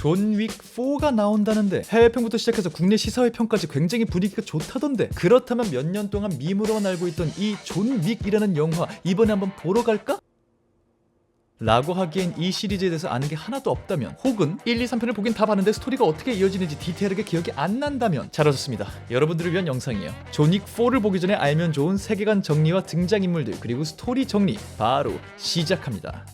존윅 4가 나온다는데 해외평부터 시작해서 국내 시사회평까지 굉장히 분위기가 좋다던데 그렇다면 몇 년 동안 밈으로만 알고 있던 이 존 윅이라는 영화 이번에 한번 보러 갈까? 라고 하기엔 이 시리즈에 대해서 아는 게 하나도 없다면 혹은 1, 2, 3편을 보긴 다 봤는데 스토리가 어떻게 이어지는지 디테일하게 기억이 안 난다면 잘 오셨습니다. 여러분들을 위한 영상이에요. 존윅 4를 보기 전에 알면 좋은 세계관 정리와 등장인물들 그리고 스토리 정리 바로 시작합니다.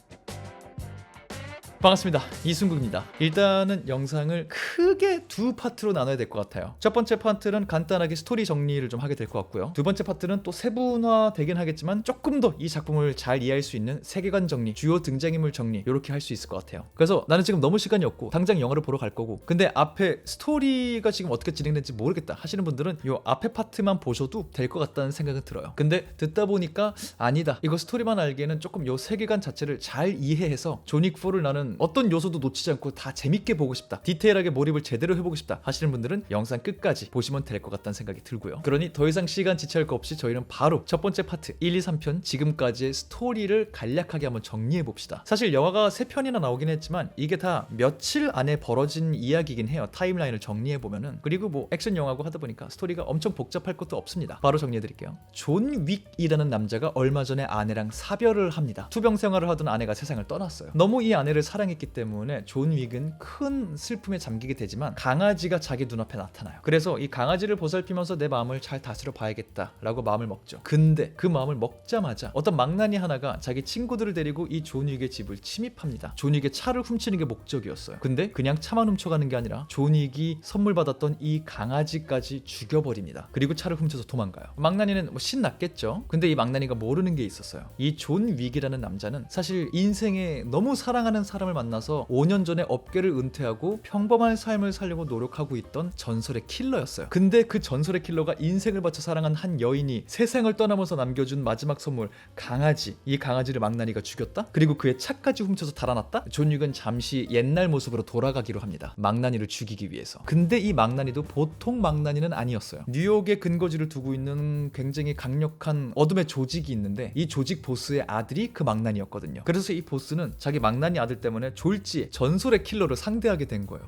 반갑습니다. 이순국입니다. 일단은 영상을 크게 두 파트로 나눠야 될 것 같아요. 첫 번째 파트는 간단하게 스토리 정리를 좀 하게 될 것 같고요. 두 번째 파트는 또 세분화 되긴 하겠지만 조금 더 이 작품을 잘 이해할 수 있는 세계관 정리, 주요 등장인물 정리 이렇게 할 수 있을 것 같아요. 그래서 나는 지금 너무 시간이 없고 당장 영화를 보러 갈 거고 근데 앞에 스토리가 지금 어떻게 진행될지 모르겠다 하시는 분들은 이 앞에 파트만 보셔도 될 것 같다는 생각은 들어요. 근데 듣다 보니까 아니다. 이거 스토리만 알기에는 조금 요 세계관 자체를 잘 이해해서 조닉 4를 나는 어떤 요소도 놓치지 않고 다 재밌게 보고 싶다. 디테일하게 몰입을 제대로 해보고 싶다 하시는 분들은 영상 끝까지 보시면 될 것 같다는 생각이 들고요. 그러니 더 이상 시간 지체할 거 없이 저희는 바로 첫 번째 파트 1, 2, 3편 지금까지의 스토리를 간략하게 한번 정리해 봅시다. 사실 영화가 3편이나 나오긴 했지만 이게 다 며칠 안에 벌어진 이야기긴 해요. 타임라인을 정리해 보면은 그리고 뭐 액션 영화고 하다 보니까 스토리가 엄청 복잡할 것도 없습니다. 바로 정리해 드릴게요. 존 윅이라는 남자가 얼마 전에 아내랑 사별을 합니다. 투병 생활을 하던 아내가 세상을 떠났어요. 너무 이 아내를 사 랑했기 때문에 존 윅은 큰 슬픔에 잠기게 되지만 강아지가 자기 눈앞에 나타나요. 그래서 이 강아지를 보살피면서 내 마음을 잘 다스려 봐야겠다라고 마음을 먹죠. 근데 그 마음을 먹자마자 어떤 망나니 하나가 자기 친구들을 데리고 이 존 윅의 집을 침입합니다. 존 윅의 차를 훔치는 게 목적이었어요. 근데 그냥 차만 훔쳐가는 게 아니라 존 윅이 선물 받았던 이 강아지까지 죽여버립니다. 그리고 차를 훔쳐서 도망가요. 망나니는 뭐 신났겠죠. 근데 이 망나니가 모르는 게 있었어요. 이 존 윅이라는 남자는 사실 인생에 너무 사랑하는 사람 을 만나서 5년 전에 업계를 은퇴하고 평범한 삶을 살려고 노력하고 있던 전설의 킬러였어요. 근데 그 전설의 킬러가 인생을 바쳐 사랑한 한 여인이 세상을 떠나면서 남겨준 마지막 선물 강아지. 이 강아지를 망나니가 죽였다. 그리고 그의 차까지 훔쳐서 달아났다. 존 윅은 잠시 옛날 모습으로 돌아가기로 합니다. 망나니를 죽이기 위해서. 근데 이 망나니도 보통 망나니는 아니었어요. 뉴욕에 근거지를 두고 있는 굉장히 강력한 어둠의 조직이 있는데 이 조직 보스의 아들이 그 망나니였거든요. 그래서 이 보스는 자기 망나니 아들 때문에 졸지에 전설의 킬러를 상대하게 된 거예요.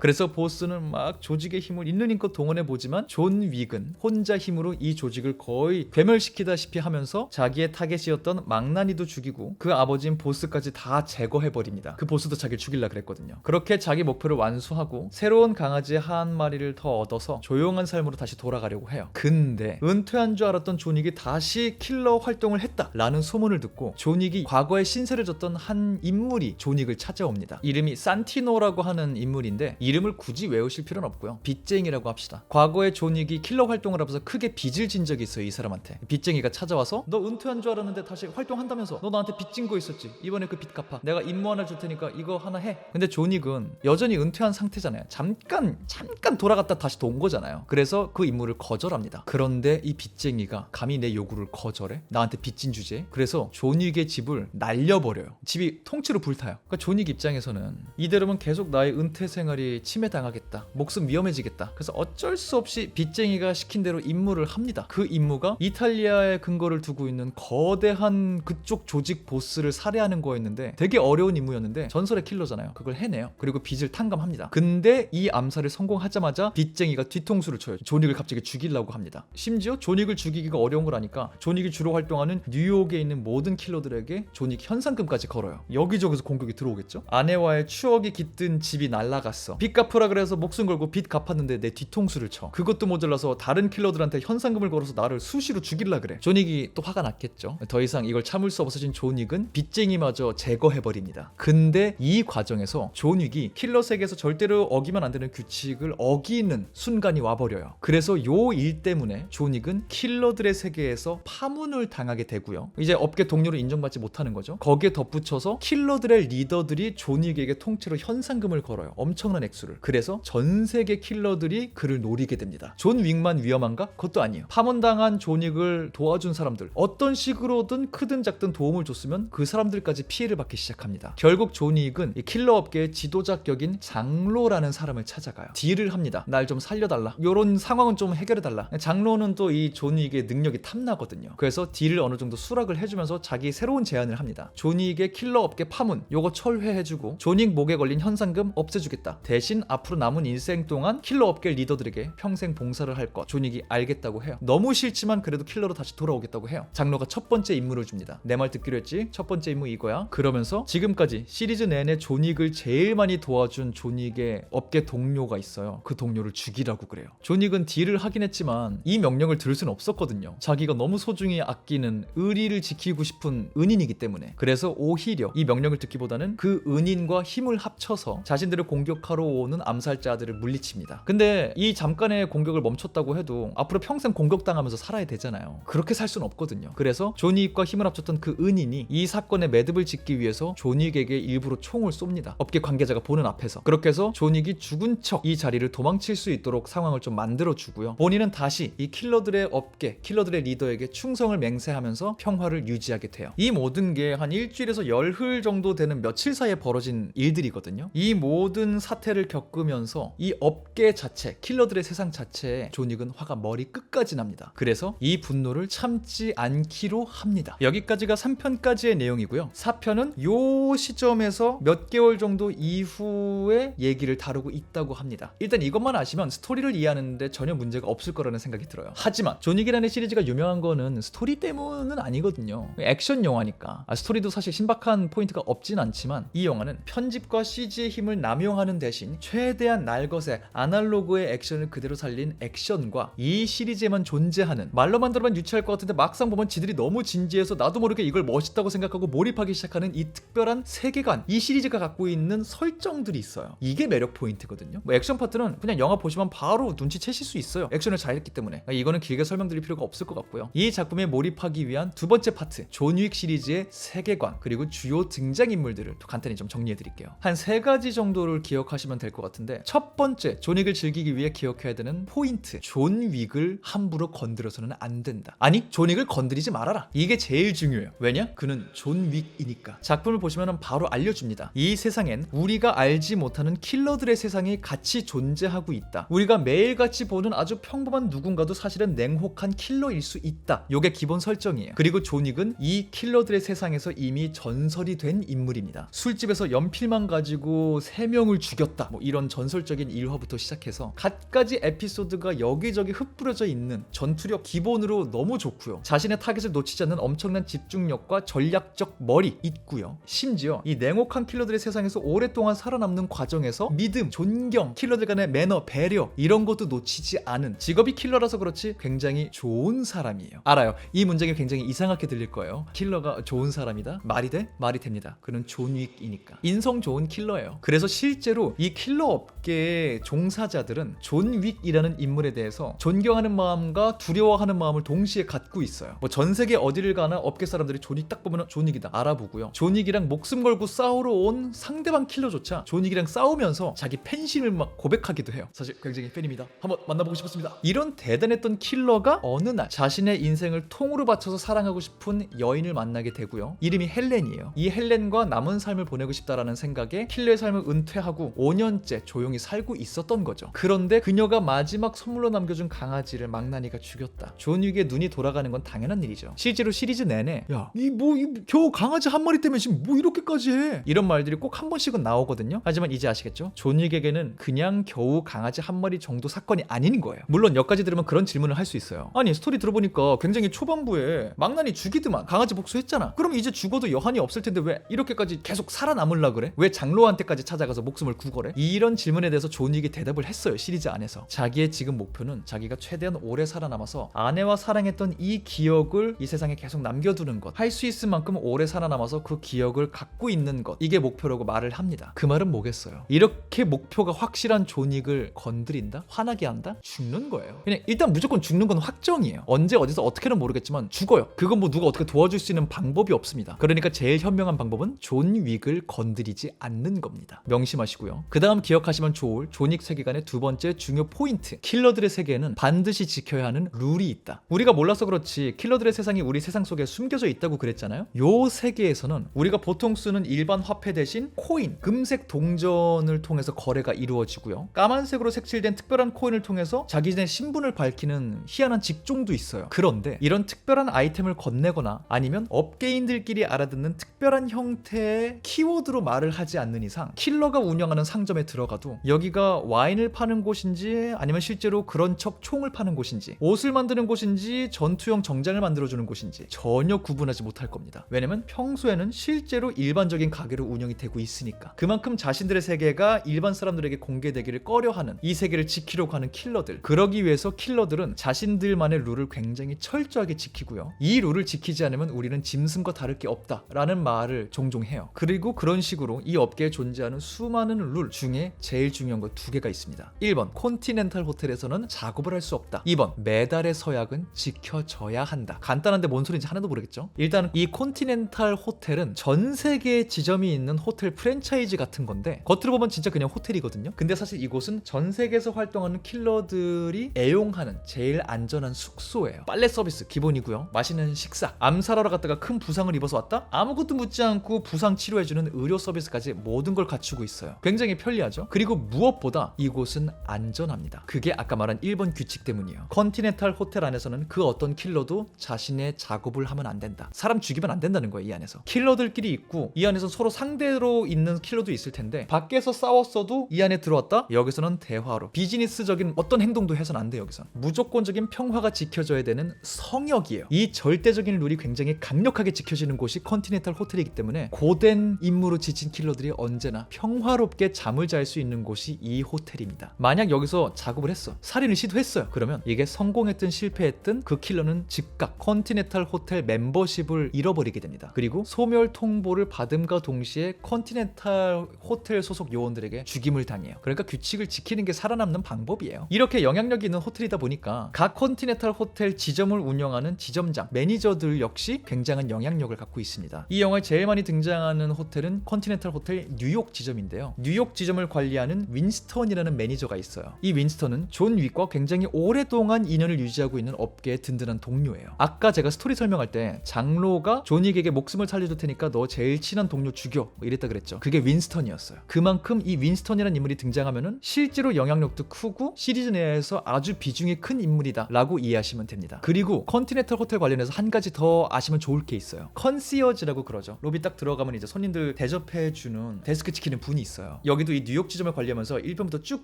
그래서 보스는 막 조직의 힘을 있는 힘껏 동원해 보지만 존 윅은 혼자 힘으로 이 조직을 거의 괴멸시키다시피 하면서 자기의 타겟이었던 망나니도 죽이고 그 아버지인 보스까지 다 제거해 버립니다. 그 보스도 자기를 죽일라 그랬거든요. 그렇게 자기 목표를 완수하고 새로운 강아지 한 마리를 더 얻어서 조용한 삶으로 다시 돌아가려고 해요. 근데 은퇴한 줄 알았던 존 윅이 다시 킬러 활동을 했다라는 소문을 듣고 존 윅이 과거에 신세를 졌던 한 인물이 존 윅을 찾아옵니다. 이름이 산티노라고 하는 인물인데 이 름을 굳이 외우실 필요는 없고요. 빚쟁이라고 합시다. 과거에 존 윅이 킬러 활동을 하면서 크게 빚을 진 적이 있어요. 이 사람한테. 빚쟁이가 찾아와서 너 은퇴한 줄 알았는데 다시 활동한다면서 너 나한테 빚진 거 있었지. 이번에 그 빚 갚아. 내가 임무 하나 줄 테니까 이거 하나 해. 근데 존 윅은 여전히 은퇴한 상태잖아요. 잠깐 잠깐 돌아갔다 다시 돈 거잖아요. 그래서 그 임무를 거절합니다. 그런데 이 빚쟁이가 감히 내 요구를 거절해? 나한테 빚진 주제? 그래서 존 윅의 집을 날려버려요. 집이 통째로 불타요. 그러니까 존윅 입장에서는 이대로면 계속 나의 은퇴 생활이 침해당하겠다. 목숨 위험해지겠다. 그래서 어쩔 수 없이 빚쟁이가 시킨 대로 임무를 합니다. 그 임무가 이탈리아에 근거를 두고 있는 거대한 그쪽 조직 보스를 살해하는 거였는데 되게 어려운 임무였는데 전설의 킬러잖아요. 그걸 해내요. 그리고 빚을 탕감합니다. 근데 이 암살을 성공하자마자 빚쟁이가 뒤통수를 쳐요. 존윅을 갑자기 죽이려고 합니다. 심지어 존윅을 죽이기가 어려운 걸 아니까 존윅이 주로 활동하는 뉴욕에 있는 모든 킬러들에게 존윅 현상금까지 걸어요. 여기저기서 공격이 들어오겠죠? 아내와의 추억이 깃든 집이 날라갔어. 빚 갚으라 그래서 목숨 걸고 빚 갚았는데 내 뒤통수를 쳐. 그것도 모자라서 다른 킬러들한테 현상금을 걸어서 나를 수시로 죽일라 그래. 존윅이 또 화가 났겠죠. 더 이상 이걸 참을 수 없어진 존윅은 빚쟁이마저 제거해버립니다. 근데 이 과정에서 존윅이 킬러 세계에서 절대로 어기면 안 되는 규칙을 어기는 순간이 와버려요. 그래서 요 일 때문에 존윅은 킬러들의 세계에서 파문을 당하게 되고요. 이제 업계 동료로 인정받지 못하는 거죠. 거기에 덧붙여서 킬러들의 리더들이 존윅에게 통째로 현상금을 걸어요. 엄청난 액수. 개수를. 그래서 전 세계 킬러들이 그를 노리게 됩니다. 존 윅만 위험한가? 그것도 아니에요. 파문당한 존 윅을 도와준 사람들 어떤 식으로든 크든 작든 도움을 줬으면 그 사람들까지 피해를 받기 시작합니다. 결국 존 윅은 이 킬러 업계의 지도자 격인 장로라는 사람을 찾아가요. 딜을 합니다. 날 좀 살려달라. 요런 상황은 좀 해결해달라. 장로는 또 이 존 윅의 능력이 탐나거든요. 그래서 딜을 어느 정도 수락을 해주면서 자기 새로운 제안을 합니다. 존 윅의 킬러 업계 파문 요거 철회해주고 존 윅 목에 걸린 현상금 없애주겠다. 대신 앞으로 남은 인생 동안 킬러 업계 리더들에게 평생 봉사를 할 것. 존 윅이 알겠다고 해요. 너무 싫지만 그래도 킬러로 다시 돌아오겠다고 해요. 장로가 첫 번째 임무를 줍니다. 내 말 듣기로 했지? 첫 번째 임무 이거야. 그러면서 지금까지 시리즈 내내 존 윅을 제일 많이 도와준 존 윅의 업계 동료가 있어요. 그 동료를 죽이라고 그래요. 존 윅은 딜을 하긴 했지만 이 명령을 들을 수는 없었거든요. 자기가 너무 소중히 아끼는 의리를 지키고 싶은 은인이기 때문에. 그래서 오히려 이 명령을 듣기보다는 그 은인과 힘을 합쳐서 자신들을 공격하러 오는 암살자들을 물리칩니다. 근데 이 잠깐의 공격을 멈췄다고 해도 앞으로 평생 공격당하면서 살아야 되잖아요. 그렇게 살 수는 없거든요. 그래서 존윅과 힘을 합쳤던 그 은인이 이 사건의 매듭을 짓기 위해서 존윅에게 일부러 총을 쏩니다. 업계 관계자가 보는 앞에서. 그렇게 해서 존윅이 죽은 척 이 자리를 도망칠 수 있도록 상황을 좀 만들어 주고요. 본인은 다시 이 킬러들의 업계, 킬러들의 리더에게 충성을 맹세하면서 평화를 유지하게 돼요. 이 모든 게 한 일주일에서 열흘 정도 되는 며칠 사이에 벌어진 일들이거든요. 이 모든 사태를 겪으면서 이 업계 자체, 킬러들의 세상 자체에 존윅은 화가 머리 끝까지 납니다. 그래서 이 분노를 참지 않기로 합니다. 여기까지가 3편까지의 내용이고요. 4편은 요 시점에서 몇 개월 정도 이후의 얘기를 다루고 있다고 합니다. 일단 이것만 아시면 스토리를 이해하는데 전혀 문제가 없을 거라는 생각이 들어요. 하지만 존윅이라는 시리즈가 유명한 거는 스토리 때문은 아니거든요. 액션 영화니까. 아, 스토리도 사실 신박한 포인트가 없진 않지만 이 영화는 편집과 CG의 힘을 남용하는 대신 최대한 날것의 아날로그의 액션을 그대로 살린 액션과 이 시리즈에만 존재하는 말로만 들으면 유치할 것 같은데 막상 보면 지들이 너무 진지해서 나도 모르게 이걸 멋있다고 생각하고 몰입하기 시작하는 이 특별한 세계관 이 시리즈가 갖고 있는 설정들이 있어요. 이게 매력 포인트거든요. 뭐 액션 파트는 그냥 영화 보시면 바로 눈치채실 수 있어요. 액션을 잘했기 때문에. 이거는 길게 설명드릴 필요가 없을 것 같고요. 이 작품에 몰입하기 위한 두 번째 파트 존윅 시리즈의 세계관 그리고 주요 등장인물들을 또 간단히 좀 정리해 드릴게요. 한 세 가지 정도를 기억하시면 될 것 같은데 첫 번째 존 윅을 즐기기 위해 기억해야 되는 포인트. 존 윅을 함부로 건드려서는 안 된다. 아니 존 윅을 건드리지 말아라. 이게 제일 중요해요. 왜냐? 그는 존 윅이니까. 작품을 보시면 바로 알려줍니다. 이 세상엔 우리가 알지 못하는 킬러들의 세상이 같이 존재하고 있다. 우리가 매일같이 보는 아주 평범한 누군가도 사실은 냉혹한 킬러일 수 있다. 요게 기본 설정이에요. 그리고 존 윅은 이 킬러들의 세상에서 이미 전설이 된 인물입니다. 술집에서 연필만 가지고 세 명을 죽였다 뭐 이런 전설적인 일화부터 시작해서 갖가지 에피소드가 여기저기 흩뿌려져 있는 전투력 기본으로 너무 좋고요. 자신의 타겟을 놓치지 않는 엄청난 집중력과 전략적 머리 있고요. 심지어 이 냉혹한 킬러들의 세상에서 오랫동안 살아남는 과정에서 믿음, 존경, 킬러들 간의 매너, 배려 이런 것도 놓치지 않은 직업이 킬러라서 그렇지 굉장히 좋은 사람이에요. 알아요. 이 문장이 굉장히 이상하게 들릴 거예요. 킬러가 좋은 사람이다? 말이 돼? 말이 됩니다. 그는 존 윅이니까. 인성 좋은 킬러예요. 그래서 실제로 이 킬러 업계의 종사자들은 존 윅이라는 인물에 대해서 존경하는 마음과 두려워하는 마음을 동시에 갖고 있어요. 뭐 전 세계 어디를 가나 업계 사람들이 존윅 딱 보면 존윅이다 알아보고요. 존윅이랑 목숨 걸고 싸우러 온 상대방 킬러조차 존윅이랑 싸우면서 자기 팬심을 막 고백하기도 해요. 사실 굉장히 팬입니다. 한번 만나보고 싶었습니다. 이런 대단했던 킬러가 어느 날 자신의 인생을 통으로 바쳐서 사랑하고 싶은 여인을 만나게 되고요. 이름이 헬렌이에요. 이 헬렌과 남은 삶을 보내고 싶다라는 생각에 킬러의 삶을 은퇴하고 5년 째 조용히 살고 있었던 거죠. 그런데 그녀가 마지막 선물로 남겨준 강아지를 망나니가 죽였다. 존 윅의 눈이 돌아가는 건 당연한 일이죠. 실제로 시리즈 내내 야, 이 뭐 겨우 강아지 한 마리 때문에 지금 뭐 이렇게까지 해? 이런 말들이 꼭 한 번씩은 나오거든요. 하지만 이제 아시겠죠? 존 윅에게는 그냥 겨우 강아지 한 마리 정도 사건이 아닌 거예요. 물론 여기까지 들으면 그런 질문을 할 수 있어요. 아니 스토리 들어보니까 굉장히 초반부에 망나니 죽이드만 강아지 복수했잖아. 그럼 이제 죽어도 여한이 없을 텐데 왜 이렇게까지 계속 살아남을라 그래? 왜 장로한테까지 찾아가서 목숨을 구걸해? 이런 질문에 대해서 존 윅이 대답을 했어요. 시리즈 안에서. 자기의 지금 목표는 자기가 최대한 오래 살아남아서 아내와 사랑했던 이 기억을 이 세상에 계속 남겨두는 것. 할 수 있을 만큼 오래 살아남아서 그 기억을 갖고 있는 것. 이게 목표라고 말을 합니다. 그 말은 뭐겠어요? 이렇게 목표가 확실한 존 윅을 건드린다? 화나게 한다? 죽는 거예요. 그냥 일단 무조건 죽는 건 확정이에요. 언제 어디서 어떻게는 모르겠지만 죽어요. 그건 뭐 누가 어떻게 도와줄 수 있는 방법이 없습니다. 그러니까 제일 현명한 방법은 존 윅을 건드리지 않는 겁니다. 명심하시고요. 그 다음 다음 기억하시면 좋을 조닉 세계관의 두 번째 중요 포인트. 킬러들의 세계에는 반드시 지켜야 하는 룰이 있다. 우리가 몰라서 그렇지 킬러들의 세상이 우리 세상 속에 숨겨져 있다고 그랬잖아요. 요 세계에서는 우리가 보통 쓰는 일반 화폐 대신 코인, 금색 동전을 통해서 거래가 이루어지고요. 까만색으로 색칠된 특별한 코인을 통해서 자기네 신분을 밝히는 희한한 직종도 있어요. 그런데 이런 특별한 아이템을 건네거나 아니면 업계인들끼리 알아듣는 특별한 형태의 키워드로 말을 하지 않는 이상 킬러가 운영하는 상점 에 들어가도 여기가 와인을 파는 곳인지 아니면 실제로 그런 척 총을 파는 곳인지 옷을 만드는 곳인지 전투용 정장을 만들어주는 곳인지 전혀 구분하지 못할 겁니다. 왜냐면 평소에는 실제로 일반적인 가게로 운영이 되고 있으니까 그만큼 자신들의 세계가 일반 사람들에게 공개되기를 꺼려하는 이 세계를 지키려고 하는 킬러들 그러기 위해서 킬러들은 자신들만의 룰을 굉장히 철저하게 지키고요. 이 룰을 지키지 않으면 우리는 짐승과 다를 게 없다라는 말을 종종 해요. 그리고 그런 식으로 이 업계에 존재하는 수많은 룰 중에 제일 중요한 거 두 개가 있습니다. 1번 콘티넨탈 호텔에서는 작업을 할 수 없다. 2번 메달의 서약은 지켜져야 한다. 간단한데 뭔 소리인지 하나도 모르겠죠? 일단 이 콘티넨탈 호텔은 전 세계에 지점이 있는 호텔 프랜차이즈 같은 건데 겉으로 보면 진짜 그냥 호텔이거든요. 근데 사실 이곳은 전 세계에서 활동하는 킬러들이 애용하는 제일 안전한 숙소예요. 빨래 서비스 기본이고요. 맛있는 식사, 암살하러 갔다가 큰 부상을 입어서 왔다? 아무것도 묻지 않고 부상 치료해주는 의료 서비스까지 모든 걸 갖추고 있어요. 굉장히 편리하죠. 그리고 무엇보다 이곳은 안전합니다. 그게 아까 말한 1번 규칙 때문이에요. 컨티넨탈 호텔 안에서는 그 어떤 킬러도 자신의 작업을 하면 안 된다. 사람 죽이면 안 된다는 거예요, 이 안에서. 킬러들끼리 있고 이 안에서 서로 상대로 있는 킬러도 있을 텐데 밖에서 싸웠어도 이 안에 들어왔다? 여기서는 대화로 비즈니스적인 어떤 행동도 해서는 안 돼, 여기선. 무조건적인 평화가 지켜져야 되는 성역이에요. 이 절대적인 룰이 굉장히 강력하게 지켜지는 곳이 컨티넨탈 호텔이기 때문에 고된 임무로 지친 킬러들이 언제나 평화롭게 잠을 잘 수 있는 곳이 이 호텔입니다. 만약 여기서 작업을 했어. 살인을 시도했어요. 그러면 이게 성공했든 실패했든 그 킬러는 즉각 컨티넨탈 호텔 멤버십을 잃어버리게 됩니다. 그리고 소멸 통보를 받음과 동시에 컨티넨탈 호텔 소속 요원들에게 죽임을 당해요. 그러니까 규칙을 지키는 게 살아남는 방법이에요. 이렇게 영향력이 있는 호텔이다 보니까 각 컨티넨탈 호텔 지점을 운영하는 지점장, 매니저들 역시 굉장한 영향력을 갖고 있습니다. 이 영화에 제일 많이 등장하는 호텔은 컨티넨탈 호텔 뉴욕 지점인데요. 뉴욕 지점 을 관리하는 윈스턴이라는 매니저가 있어요. 이 윈스턴은 존 윅과 굉장히 오랫동안 인연을 유지하고 있는 업계의 든든한 동료예요. 아까 제가 스토리 설명할 때 장로가 존 윅에게 목숨을 살려줄 테니까 너 제일 친한 동료 죽여 뭐 이랬다 그랬죠. 그게 윈스턴이었어요. 그만큼 이 윈스턴이라는 인물이 등장하면은 실제로 영향력도 크고 시리즈 내에서 아주 비중이 큰 인물이다라고 이해하시면 됩니다. 그리고 컨티넨탈 호텔 관련해서 한 가지 더 아시면 좋을 게 있어요. 컨시어즈라고 그러죠. 로비 딱 들어가면 이제 손님들 대접해 주는 데스크 지키는 분이 있어요. 여기도 이 뉴욕 지점을 관리하면서 1편부터 쭉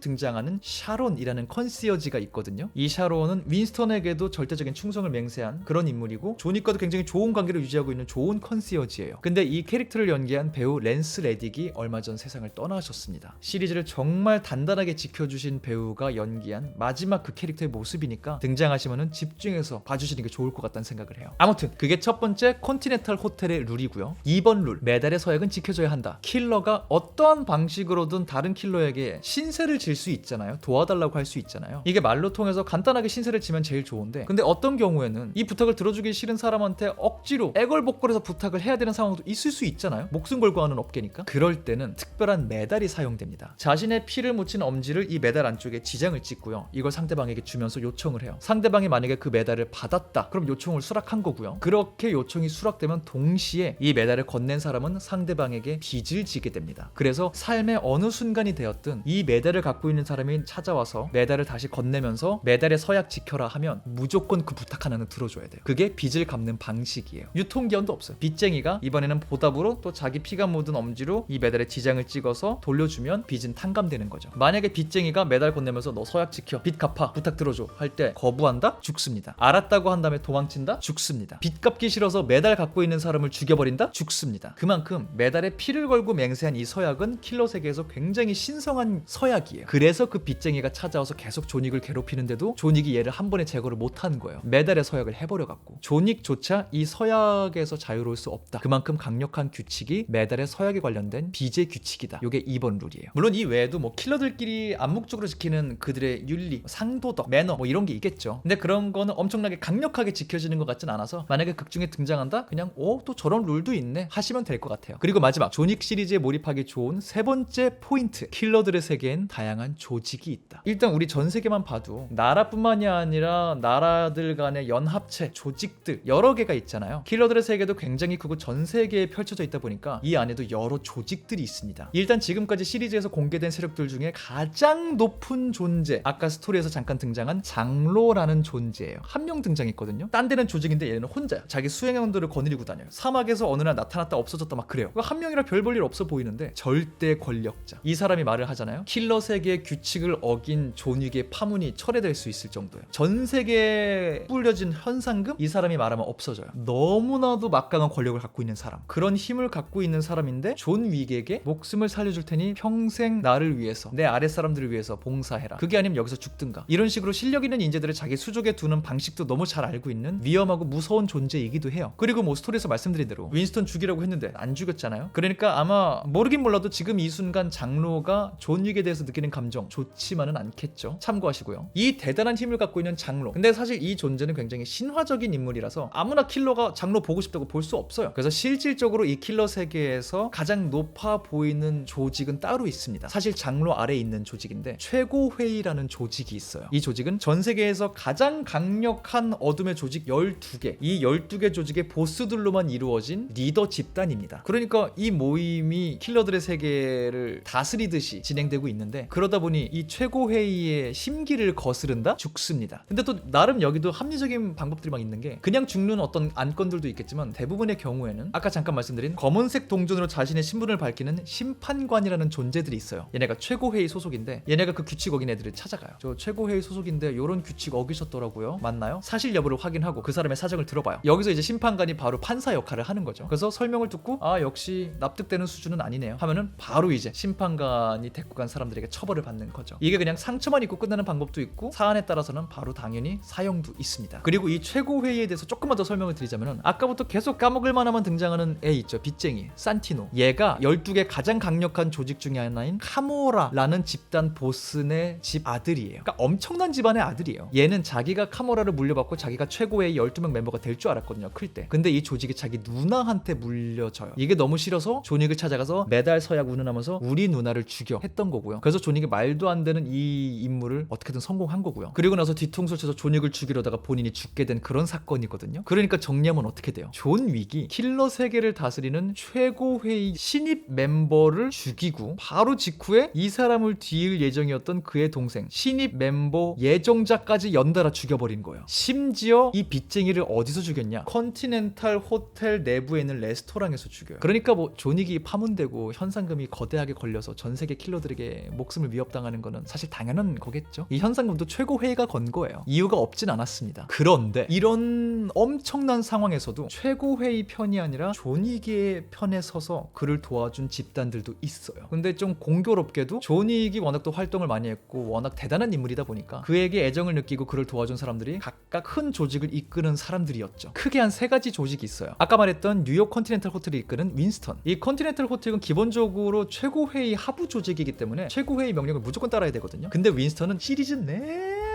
등장하는 샤론이라는 컨시어지가 있거든요. 이 샤론은 윈스턴에게도 절대적인 충성을 맹세한 그런 인물이고 조닉과도 굉장히 좋은 관계를 유지하고 있는 좋은 컨시어지예요. 근데 이 캐릭터를 연기한 배우 랜스 레딕이 얼마 전 세상을 떠나셨습니다. 시리즈를 정말 단단하게 지켜주신 배우가 연기한 마지막 그 캐릭터의 모습이니까 등장하시면은 집중해서 봐주시는 게 좋을 것 같다는 생각을 해요. 아무튼 그게 첫 번째 컨티넨탈 호텔의 룰이고요. 2번 룰 메달의 서약은 지켜줘야 한다. 킬러가 어떠한 방식으로든 다른 킬러에게 신세를 질 수 있잖아요. 도와달라고 할 수 있잖아요. 이게 말로 통해서 간단하게 신세를 지면 제일 좋은데 근데 어떤 경우에는 이 부탁을 들어주기 싫은 사람한테 억지로 애걸복걸해서 부탁을 해야 되는 상황도 있을 수 있잖아요. 목숨 걸고 하는 업계니까. 그럴 때는 특별한 메달이 사용됩니다. 자신의 피를 묻힌 엄지를 이 메달 안쪽에 지장을 찍고요. 이걸 상대방에게 주면서 요청을 해요. 상대방이 만약에 그 메달을 받았다. 그럼 요청을 수락한 거고요. 그렇게 요청이 수락되면 동시에 이 메달을 건넨 사람은 상대방에게 빚을 지게 됩니다. 그래서 삶의 어느 순간이 되었든 이 메달을 갖고 있는 사람이 찾아와서 메달을 다시 건네면서 메달의 서약 지켜라 하면 무조건 그 부탁 하나는 들어줘야 돼요. 그게 빚을 갚는 방식이에요. 유통기한도 없어요. 빚쟁이가 이번에는 보답으로 또 자기 피가 묻은 엄지로 이 메달에 지장을 찍어서 돌려주면 빚은 탕감되는 거죠. 만약에 빚쟁이가 메달 건네면서 너 서약 지켜, 빚 갚아, 부탁 들어줘 할 때 거부한다? 죽습니다. 알았다고 한 다음에 도망친다? 죽습니다. 빚 갚기 싫어서 메달 갖고 있는 사람을 죽여버린다? 죽습니다. 그만큼 메달에 피를 걸고 맹세한 이 서약은 킬러 세계에서 굉장히 신성한 서약이에요. 그래서 그 빚쟁이가 찾아와서 계속 조닉을 괴롭히는데도 조닉이 얘를 한 번에 제거를 못하는 거예요. 메달의 서약을 해버려갖고 조닉조차 이 서약에서 자유로울 수 없다. 그만큼 강력한 규칙이 메달의 서약에 관련된 비제 규칙이다. 이게 2번 룰이에요. 물론 이 외에도 뭐 킬러들끼리 암묵적으로 지키는 그들의 윤리, 상도덕, 매너 뭐 이런 게 있겠죠. 근데 그런 거는 엄청나게 강력하게 지켜지는 것 같진 않아서 만약에 극 중에 등장한다? 그냥 오 또 저런 룰도 있네 하시면 될 것 같아요. 그리고 마지막 조닉 시리즈에 몰입하기 좋은 세 번째 포인트. 킬러들의 세계엔 다양한 조직이 있다. 일단 우리 전 세계만 봐도 나라뿐만이 아니라 나라들 간의 연합체, 조직들 여러 개가 있잖아요. 킬러들의 세계도 굉장히 크고 전 세계에 펼쳐져 있다 보니까 이 안에도 여러 조직들이 있습니다. 일단 지금까지 시리즈에서 공개된 세력들 중에 가장 높은 존재, 아까 스토리에서 잠깐 등장한 장로라는 존재예요. 한 명 등장했거든요. 딴 데는 조직인데 얘는 혼자야. 자기 수행원들을 거느리고 다녀요. 사막에서 어느 날 나타났다 없어졌다 막 그래요. 한 명이라 별 볼 일 없어 보이는데 절대 권력자. 이 사람이 말을 하잖아요. 킬러 세계의 규칙을 어긴 존윅의 파문이 철회될 수 있을 정도예요. 전 세계에 뿌려진 현상금 이 사람이 말하면 없어져요. 너무나도 막강한 권력을 갖고 있는 사람. 그런 힘을 갖고 있는 사람인데 존 윅에게 목숨을 살려줄 테니 평생 나를 위해서 내 아랫 사람들을 위해서 봉사해라. 그게 아니면 여기서 죽든가. 이런 식으로 실력 있는 인재들을 자기 수족에 두는 방식도 너무 잘 알고 있는 위험하고 무서운 존재이기도 해요. 그리고 뭐 스토리에서 말씀드린 대로 윈스턴 죽이라고 했는데 안 죽였잖아요. 그러니까 아마 모르긴 몰라도 지금 이 순간 장 로가 존 윅에 대해서 느끼는 감정 좋지만은 않겠죠. 참고하시고요. 이 대단한 힘을 갖고 있는 장로. 근데 사실 이 존재는 굉장히 신화적인 인물이라서 아무나 킬러가 장로 보고 싶다고 볼 수 없어요. 그래서 실질적으로 이 킬러 세계에서 가장 높아 보이는 조직은 따로 있습니다. 사실 장로 아래 있는 조직인데 최고 회의라는 조직이 있어요. 이 조직은 전 세계에서 가장 강력한 어둠의 조직 12개. 이 12개 조직의 보스들로만 이루어진 리더 집단입니다. 그러니까 이 모임이 킬러들의 세계를 다 스리듯이 진행되고 있는데 그러다 보니 이 최고 회의의 심기를 거스른다 죽습니다. 근데 또 나름 여기도 합리적인 방법들이 막 있는 게 그냥 죽는 어떤 안건들도 있겠지만 대부분의 경우에는 아까 잠깐 말씀드린 검은색 동전으로 자신의 신분을 밝히는 심판관이라는 존재들이 있어요. 얘네가 최고 회의 소속인데 얘네가 그 규칙 어긴 애들을 찾아가요. 저 최고 회의 소속인데 이런 규칙 어기셨더라고요. 맞나요? 사실 여부를 확인하고 그 사람의 사정을 들어봐요. 여기서 이제 심판관이 바로 판사 역할을 하는 거죠. 그래서 설명을 듣고 아 역시 납득되는 수준은 아니네요. 하면은 바로 이제 심판 관이 데리고 간 사람들에게 처벌을 받는 거죠. 이게 그냥 상처만 입고 끝나는 방법도 있고 사안에 따라서는 바로 당연히 사형도 있습니다. 그리고 이 최고 회의에 대해서 조금만 더 설명을 드리자면은 아까부터 계속 까먹을 만하면 등장하는 애 있죠. 빚쟁이 산티노. 얘가 12개 가장 강력한 조직 중에 하나인 카모라라는 집단 보스네 집 아들이에요. 그러니까 엄청난 집안의 아들이에요. 얘는 자기가 카모라를 물려받고 자기가 최고의 12명 멤버가 될 줄 알았거든요. 클 때. 근데 이 조직이 자기 누나한테 물려져요. 이게 너무 싫어서 조닉을 찾아가서 매달 서약 운운하면서 우리 누 나를 죽여 했던 거고요. 그래서 조닉이 말도 안 되는 이 임무를 어떻게든 성공한 거고요. 그리고 나서 뒤통수를 쳐서 조닉을 죽이려다가 본인이 죽게 된 그런 사건이거든요. 그러니까 정리하면 어떻게 돼요? 존 윅이 킬러 세계를 다스리는 최고 회의 신입 멤버를 죽이고 바로 직후에 이 사람을 뒤일 예정이었던 그의 동생 신입 멤버 예정자까지 연달아 죽여버린 거예요. 심지어 이 빚쟁이를 어디서 죽였냐? 컨티넨탈 호텔 내부에 있는 레스토랑에서 죽여요. 그러니까 뭐 존익이 파문되고 현상금이 거대하게 걸려서 전 세계 킬러들에게 목숨을 위협당하는 거는 사실 당연한 거겠죠. 이 현상금도 최고 회의가 건 거예요. 이유가 없진 않았습니다. 그런데 이런 엄청난 상황에서도 최고 회의 편이 아니라 존익의 편에 서서 그를 도와준 집단들도 있어요. 근데 좀 공교롭게도 존익이 워낙 또 활동을 많이 했고 워낙 대단한 인물이다 보니까 그에게 애정을 느끼고 그를 도와준 사람들이 각각 큰 조직을 이끄는 사람들이었죠. 크게 한 세 가지 조직이 있어요. 아까 말했던 뉴욕 컨티넨탈 호텔을 이끄는 윈스턴. 이 컨티넨탈 호텔은 기본적으로 최고 회의 하부 조직이기 때문에 최고 회의 명령을 무조건 따라야 되거든요. 근데 윈스턴은 시리즈 내내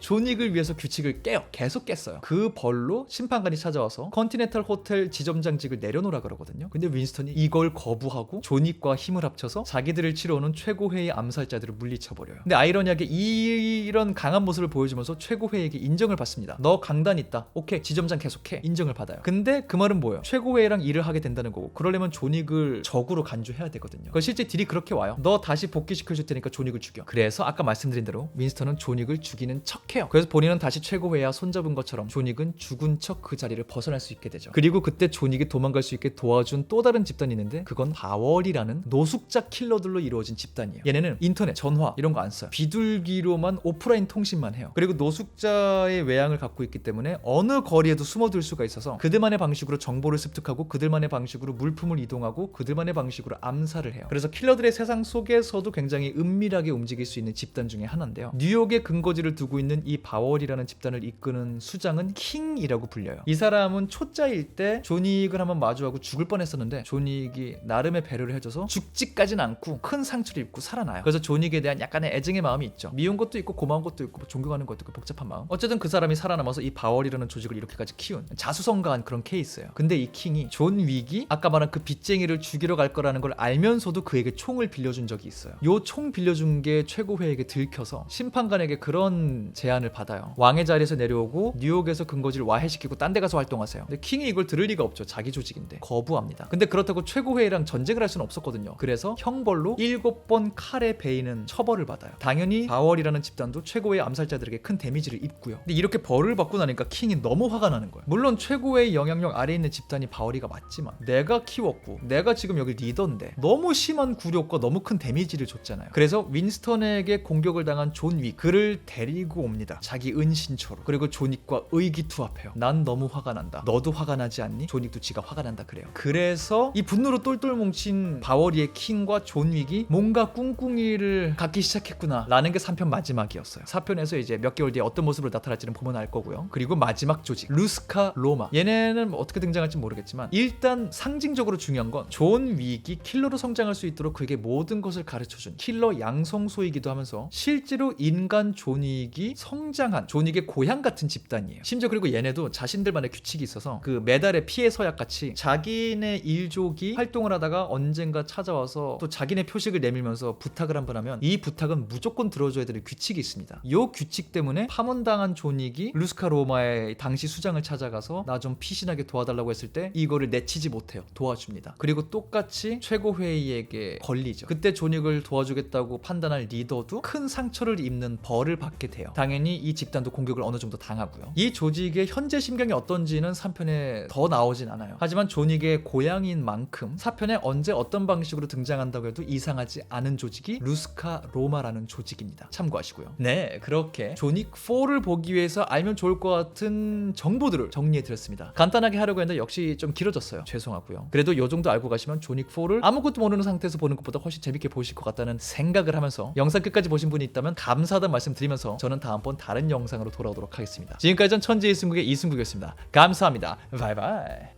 존익을 위해서 규칙을 깨요. 계속 깼어요. 그 벌로 심판관이 찾아와서 컨티넨탈 호텔 지점장직을 내려놓으라 그러거든요. 근데 윈스턴이 이걸 거부하고 존익과 힘을 합쳐서 자기들을 치러오는 최고회의 암살자들을 물리쳐버려요. 근데 아이러니하게 이- 이런 강한 모습을 보여주면서 최고회에게 인정을 받습니다. 너 강단 있다. 오케이 지점장 계속해. 인정을 받아요. 근데 그 말은 뭐예요? 최고회랑 일을 하게 된다는 거고 그러려면 존익을 적으로 간주해야 되거든요. 그 실제 딜이 그렇게 와요. 너 다시 복귀시켜줄 테니까 존익을 죽여. 그래서 아까 말씀드린 대로 윈스턴은 존익을 죽이는 척 해요. 그래서 본인은 다시 최고회와 손잡은 것처럼 존익은 죽은 척 그 자리를 벗어날 수 있게 되죠. 그리고 그때 존익이 도망갈 수 있게 도와준 또 다른 집단이 있는데 그건 바월이라는 노숙자 킬러들로 이루어진 집단이에요. 얘네는 인터넷, 전화 이런 거 안 써요. 비둘기로만 오프라인 통신만 해요. 그리고 노숙자의 외양을 갖고 있기 때문에 어느 거리에도 숨어들 수가 있어서 그들만의 방식으로 정보를 습득하고 그들만의 방식으로 물품을 이동하고 그들만의 방식으로 암살을 해요. 그래서 킬러들의 세상 속에서도 굉장히 은밀하게 움직일 수 있는 집단 중에 하나인데요. 뉴욕에 근거지를 두고 있는 있는 이 바월이라는 집단을 이끄는 수장은 킹이라고 불려요. 이 사람은 초짜일 때 존윅을 한번 마주하고 죽을 뻔했었는데 존윅이 나름의 배려를 해줘서 죽지까진 않고 큰 상처를 입고 살아나요. 그래서 존윅에 대한 약간의 애증의 마음이 있죠. 미운 것도 있고 고마운 것도 있고 뭐 존경하는 것도 있고 복잡한 마음. 어쨌든 그 사람이 살아남아서 이 바월이라는 조직을 이렇게까지 키운 자수성가한 그런 케이스예요. 근데 이 킹이 존 윅이 아까 말한 그 빚쟁이를 죽이러 갈 거라는 걸 알면서도 그에게 총을 빌려준 적이 있어요. 요 총 빌려준 게 최고회에게 들켜서 심판관에게 그런 제 안을 받아요. 왕의 자리에서 내려오고 뉴욕에서 근거지를 와해시키고 딴 데 가서 활동하세요. 근데 킹이 이걸 들을 리가 없죠. 자기 조직인데 거부합니다. 근데 그렇다고 최고회의랑 전쟁을 할 수는 없었거든요. 그래서 형벌로 일곱 번 칼에 베이는 처벌을 받아요. 당연히 바월이라는 집단도 최고의 암살자들에게 큰 데미지를 입고요. 근데 이렇게 벌을 받고 나니까 킹이 너무 화가 나는 거예요. 물론 최고의 영향력 아래에 있는 집단이 바월이가 맞지만 내가 키웠고 내가 지금 여기 리더인데 너무 심한 굴욕과 너무 큰 데미지를 줬잖아요. 그래서 윈스턴에게 공격을 당한 존윅 그를 데리고 옵니다. 자기 은신처로. 그리고 존 윅과 의기투합해요. 난 너무 화가 난다. 너도 화가 나지 않니? 존 윅도 지가 화가 난다 그래요. 그래서 이 분노로 똘똘 뭉친 바월이의 킹과 존 윅이 뭔가 꿍꿍이를 갖기 시작했구나 라는 게 3편 마지막이었어요. 4편에서 이제 몇 개월 뒤에 어떤 모습으로 나타날지는 보면 알 거고요. 그리고 마지막 조직 루스카 로마 얘네는 뭐 어떻게 등장할지 모르겠지만 일단 상징적으로 중요한 건 존 윅이 킬러로 성장할 수 있도록 그에게 모든 것을 가르쳐준 킬러 양성소이기도 하면서 실제로 인간 존 윅이 성장한 존 윅의 고향 같은 집단이에요. 심지어 그리고 얘네도 자신들만의 규칙이 있어서 그 메달의 피해 서약 같이 자기네 일족이 활동을 하다가 언젠가 찾아와서 또 자기네 표식을 내밀면서 부탁을 한 번 하면 이 부탁은 무조건 들어줘야 될 규칙이 있습니다. 이 규칙 때문에 파문당한 존 윅이 루스카 로마의 당시 수장을 찾아가서 나 좀 피신하게 도와달라고 했을 때 이거를 내치지 못해요. 도와줍니다. 그리고 똑같이 최고회의에게 걸리죠. 그때 존 윅을 도와주겠다고 판단할 리더도 큰 상처를 입는 벌을 받게 돼요. 당연히 이 집단도 공격을 어느 정도 당하고요. 이 조직의 현재 심경이 어떤지는 3편에 더 나오진 않아요. 하지만 존 윅의 고향인 만큼 4편에 언제 어떤 방식으로 등장한다고 해도 이상하지 않은 조직이 루스카 로마라는 조직입니다. 참고하시고요. 네, 그렇게 존윅 4를 보기 위해서 알면 좋을 것 같은 정보들을 정리해 드렸습니다. 간단하게 하려고 했는데 역시 좀 길어졌어요. 죄송하고요. 그래도 요 정도 알고 가시면 존윅 4를 아무것도 모르는 상태에서 보는 것보다 훨씬 재밌게 보실 것 같다는 생각을 하면서 영상 끝까지 보신 분이 있다면 감사하다는 말씀 드리면서 저는 다음 번 다른 영상으로 돌아오도록 하겠습니다. 지금까지 전 천지의 이승국의 이승국이었습니다. 감사합니다. 바이바이.